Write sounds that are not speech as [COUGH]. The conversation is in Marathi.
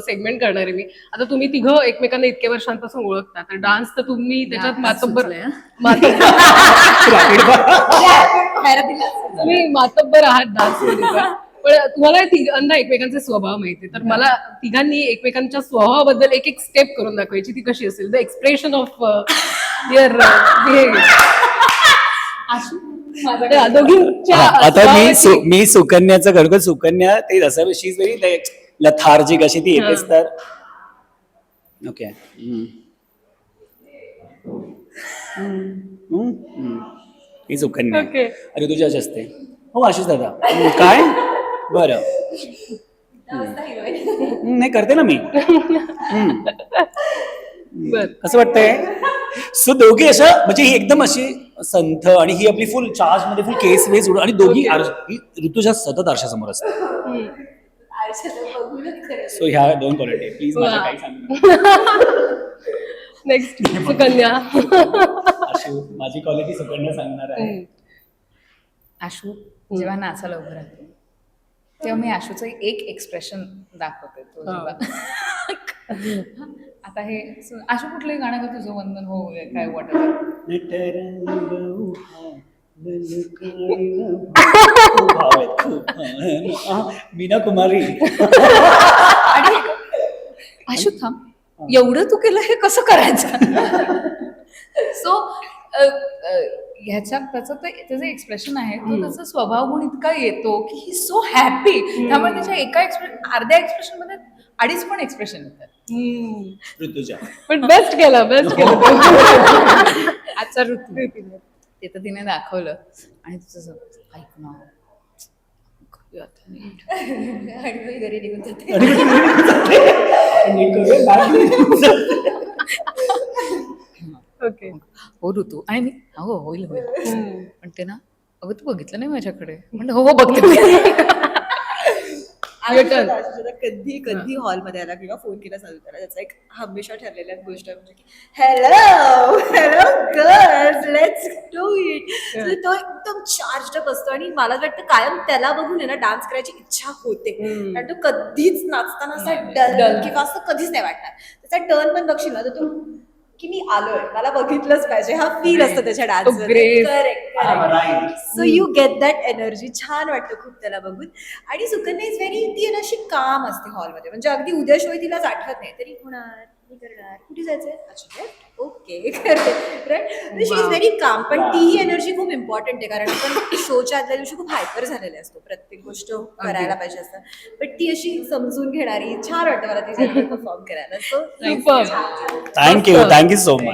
सेगमेंट करणार आहे मी. आता तुम्ही तिघं एकमेकांना इतक्या वर्षांपासून ओळखता तर डान्स तर तुम्ही त्याच्यात मातब्बर तुम्ही मातब्बर आहात डान्स पण. तुम्हाला तिघांना एकमेकांचे स्वभाव माहिती तर मला तिघांनी एकमेकांच्या स्वभावाबद्दल एक एक स्टेप करून दाखवायची. ती कशी असेल? द एक्सप्रेशन ऑफ युअर आता मी मी सुकन्याचं घडगड सुकन्या ते इज व्हेरी लथार्जिक अशी ती येतेच. तर. ओके ही. Okay. अरे तुझी अशी असते. हो आशिष दादा. हम्म, काय? बरं. हम्म, नाही करते ना मी. हम्म. बर. कसं वाटतंय? सो दोघी अशा म्हणजे ही एकदम अशी संथ आणि ही आपली फुल चार्जमध्ये फुल केस वेस उडून आणि दोघी आर- ही ऋतुजा सतत आरशासमोर असते. सो ह्या दोन क्वालिटी प्लीज माझ्या काही सांग नेक्स्ट [LAUGHS] सुकन्या. आशू माझी क्वालिटी सुकन्या सांगणार आहे. आशू जेव्हा नाचायला उभं राहतो तेव्हा मी आशूचं एक एक्सप्रेशन दाखवते तो हा. आता हे आशू कुठलंही गाणं का तुझं वंदन? हो काय वाटत मीना कुमारी आणि आशू थांब. एवढं तू केलं हे कसं करायचं? सो ह्याच्यात त्याचं ते त्याचं एक्सप्रेशन आहे तो त्याचा स्वभाव गुण इतका येतो की ही सो हॅपी त्यामुळे त्याच्या एका एक्सप्रेशन अर्ध्या एक्सप्रेशनमध्ये अडीच पण एक्सप्रेशन येतात. ऋतुजा. पण बेस्ट केलं बेस्ट [LAUGHS] केलं. [LAUGHS] आजचा ऋतू. ते तर तिने दाखवलं. आणि तुझं असं, ऐक ना मी घरी निघून जाते. ओके. हो ऋतू. आणि मी हो होईल होईल. पण ते ना अगं तू बघितलं नाही माझ्याकडे. म्हणलं हो हो बघते मी." Your turn. आयुष्यात कधी कधी हॉलमध्ये आला किंवा फोन केला चालू करा. त्याचा एक हमेशा ठरलेल्या गोष्ट म्हणजे की hello hello girls let's do it तो एकदम चार्ज अप असतो आणि मला वाटतं कायम त्याला बघून आहे ना डान्स करायची इच्छा होते. कारण तो कधीच नाचताना असा डल किंवा असं कधीच नाही वाटणार. त्याचा टर्न पण बघशील ना तर तू की मी आलोय. मला बघितलंच पाहिजे. हा फील असतो त्याच्या dance. Correct so you get that energy छान वाटतं खूप त्याला बघून. आणि सुकन्या इज व्हेरी ती अशी काम असते हॉलमध्ये म्हणजे अगदी उद्या शिवाय तिलाच आठवत नाही. तरी होणार मी करणार. कुठे जायचंय? अच्छा ओके करते राईट शी इज व्हेरी काम पण तीही एनर्जी खूप इम्पॉर्टंट आहे कारण आपण शोच्या आदल्या दिवशी खूप हायपर झालेले असतो. प्रत्येक गोष्ट करायला पाहिजे असतं. पण ती अशी समजून घेणारी छान वाटतं मला ती [LAUGHS] परफॉर्म करायला. So. Thank you thank you so much